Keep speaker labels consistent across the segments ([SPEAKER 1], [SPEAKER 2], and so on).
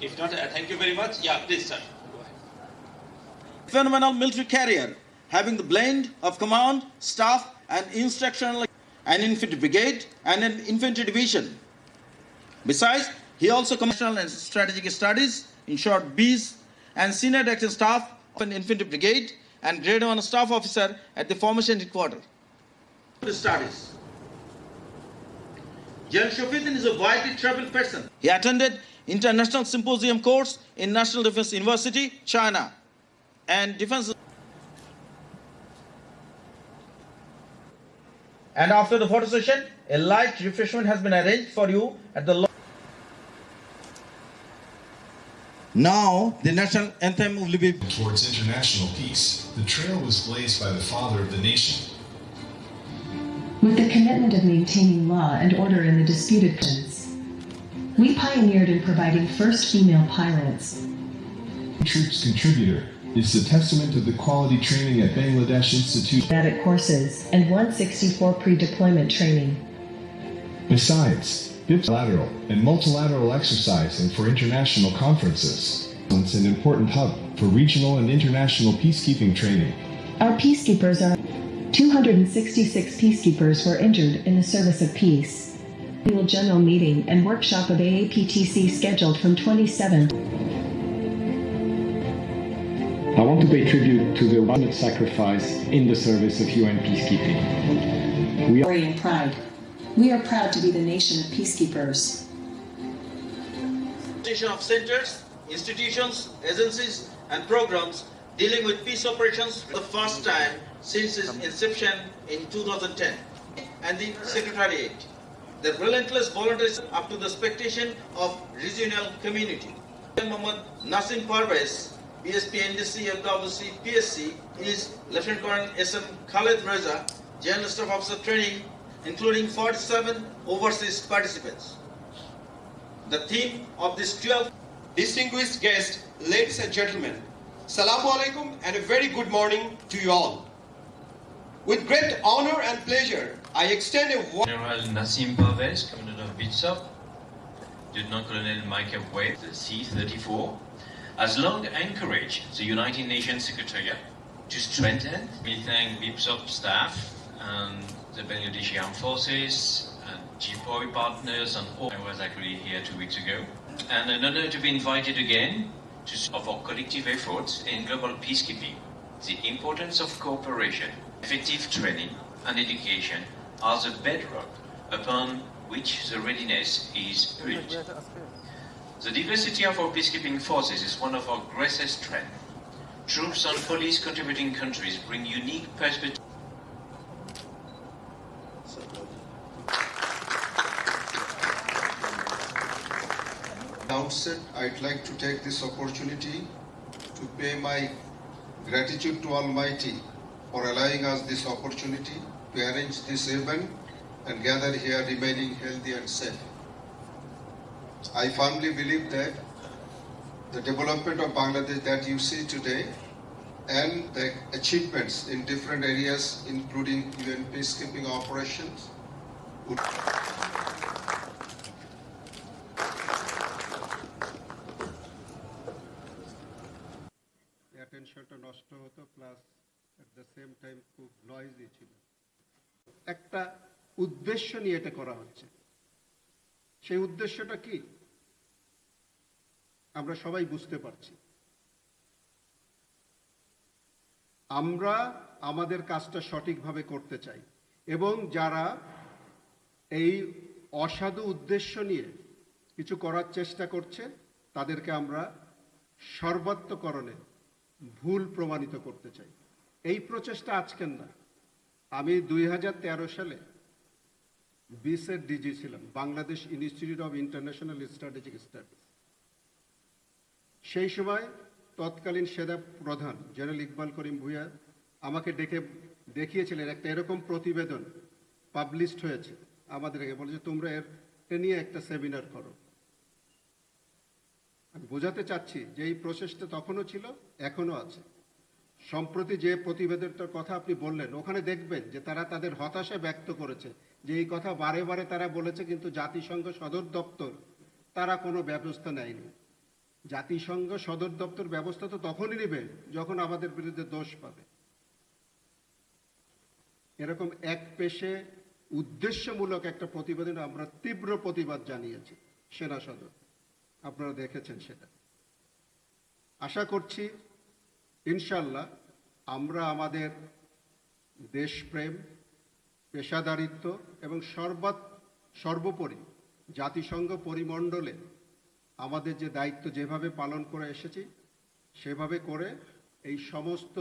[SPEAKER 1] If not, uh, thank you very much. Yeah, please, sir. Go ahead.
[SPEAKER 2] phenomenal military carrier having the blend of command, staff, and instructional an infantry brigade and an infantry division. Besides, he also commercial and strategic studies, in short, B's, and senior director staff of an infantry brigade and grade one staff officer at the formation headquarters. Studies. Jan Shafiuddin is a widely traveled person. He attended international symposium course in National Defense University, China, and defense. And after the photo session, a light refreshment has been arranged for you at the. Lo- now, the national anthem will be.
[SPEAKER 3] towards international peace, the trail was blazed by the father of the nation.
[SPEAKER 4] With the commitment of maintaining law and order in the disputed regions, we pioneered in providing first female pilots,
[SPEAKER 3] Troops contributor is the testament of the quality training at Bangladesh Institute.
[SPEAKER 4] medic courses, and 164 pre-deployment training.
[SPEAKER 3] Besides, bilateral and multilateral exercising for international conferences. It's an important hub for regional and international peacekeeping training.
[SPEAKER 4] Our peacekeepers are 266 peacekeepers were injured in the service of peace. Annual general meeting and workshop of AAPTC scheduled from 27
[SPEAKER 5] I want to pay tribute to the ultimate sacrifice in the service of UN peacekeeping. We are
[SPEAKER 4] glory and pride. We are proud to be the nation of peacekeepers.
[SPEAKER 2] Station of centers, institutions, agencies, and programs dealing with peace operations for the first time since its inception in 2010, and the Secretariat. The relentless volunteerism up to the expectation of regional community. Mohammad Nasim Parvez, BSP NDC FWC PSC, is Lieutenant Colonel SM Khaled Reza, General Staff Officer Training, including 47 overseas participants. The theme of this 12th
[SPEAKER 6] Distinguished guests, ladies and gentlemen, Salamu Alaikum and a very good morning to you all. With great honor and pleasure, I extend a warm
[SPEAKER 7] General Nassim Parvez, Commander of BITSOP, Lieutenant Colonel Michael Wade, the C-34, has long encouraged the United Nations Secretariat to strengthen. We thank BIPSOP staff and the Bangladeshi Armed Forces and GPOI partners and all. I was actually here two weeks ago. And an honor to be invited again to of our collective efforts in global peacekeeping. The importance of cooperation, effective training, and education are the bedrock upon which the readiness is built. The diversity of our peacekeeping forces is one of our greatest strengths. Troops and police contributing countries bring unique perspectives.
[SPEAKER 8] outset, I'd like to take this opportunity to pay my gratitude to Almighty for allowing us this opportunity to arrange this event and gather here remaining healthy and safe. I firmly believe that the development of Bangladesh that you see today and the achievements in different areas, including UN peacekeeping operations, would
[SPEAKER 9] অ্যাটেনশনটা নষ্ট হতো plus একটা উদ্দেশ্য নিয়ে এটা করা হচ্ছে। সেই উদ্দেশ্যটা কি? আমরা সবাই বুঝতে পারছি। আমরা আমাদের কাজটা সঠিকভাবে করতে চাই এবং যারা এই অসাধু উদ্দেশ্য নিয়ে কিছু করার চেষ্টা করছে, তাদেরকে আমরা সর্বাত্মকরণে ভুল প্রমাণিত করতে চাই। এই প্রচেষ্টা আজকের না। আমি দুই হাজার তেরো সালে বিসের ডিজি ছিলাম, Bangladesh institute of international strategic studies সেই সময় তৎকালীন সেনা প্রধান জেনারেল ইকবাল করিম ভুইয়া আমাকে ডেকে দেখিয়েছিলেন একটা এরকম প্রতিবেদন পাবলিশড হয়েছে আমাদেরকে বলে যে তোমরা এর নিয়ে একটা সেমিনার করো। আমি বোঝাতে চাচ্ছি যে এই প্রসেসটা তখনও ছিল এখনও আছে। সম্প্রতি যে প্রতিবেদনটার কথা আপনি বললেন, ওখানে দেখবেন যে তারা তাদের হতাশা ব্যক্ত করেছে যে এই কথা বারে বারে তারা বলেছে, কিন্তু জাতিসংঘ সদর দপ্তর তারা কোনো ব্যবস্থা নেয়নি। জাতিসংঘ সদর দপ্তর ব্যবস্থা তো তখনই নেবে যখন আমাদের বিরুদ্ধে দোষ পাবে। এরকম এক পেশে উদ্দেশ্যমূলক একটা প্রতিবেদন আমরা তীব্র প্রতিবাদ জানিয়েছি, সেনা সদর। আপনারা দেখেছেন সেটা। আশা করছি ইনশাল্লাহ আমরা আমাদের দেশপ্রেম, পেশাদারিত্ব এবং সর্বাত সর্বোপরি জাতিসংঘ পরিমণ্ডলে আমাদের যে দায়িত্ব যেভাবে পালন করে এসেছি, সেভাবে করে এই সমস্ত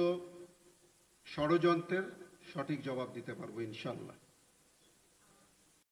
[SPEAKER 9] ষড়যন্ত্রের সঠিক জবাব দিতে পারব ইনশাল্লাহ।